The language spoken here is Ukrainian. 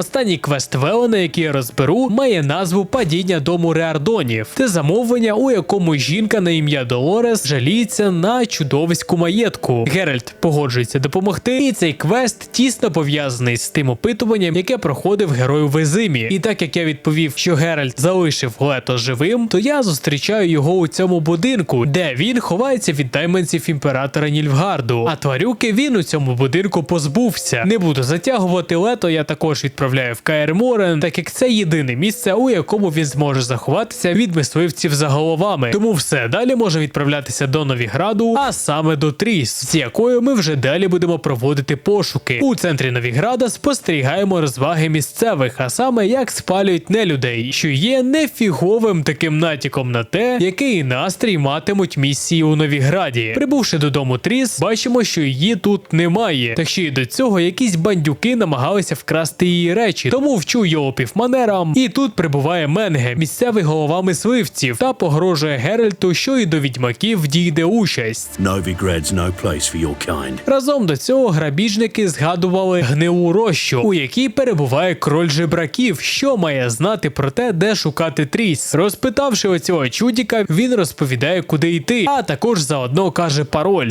was Останній квест Велена, який я розберу, має назву Падіння дому Реардонів. Це замовлення, у якому жінка на ім'я Долорес жаліється на чудовиську маєтку. Геральт погоджується допомогти, і цей квест тісно пов'язаний з тим опитуванням, яке проходив герой у Везимі. І так як я відповів, що Геральт залишив лето живим, то я зустрічаю його у цьому будинку, де він ховається від найманців імператора Нільфгарду. А тварюки він у цьому будинку позбувся. Не буду затягувати лето, я також відправляю в Каер Морен, так як це єдине місце, у якому він зможе заховатися від мисливців за головами. Тому все далі може відправлятися до Новіграду, а саме до Тріс, з якою ми вже далі будемо проводити пошуки. У центрі Новіграда спостерігаємо розваги місцевих, а саме як спалюють нелюдей, що є нефіговим таким натяком на те, який настрій матимуть місії у Новіграді. Прибувши додому Тріс, бачимо, що її тут немає. Та ще й до цього якісь бандюки намагалися вкрасти її речі, тому вчу йолопів манерам. І тут прибуває Менге, місцевий голова мисливців, та погрожує Геральту, що і до відьмаків дійде участь. Novigrad's no place for your kind. Разом до цього грабіжники згадували гнилу рощу, у якій перебуває кроль жебраків, що має знати про те, де шукати тріс. Розпитавши оцього чудіка, він розповідає, куди йти, а також заодно каже пароль.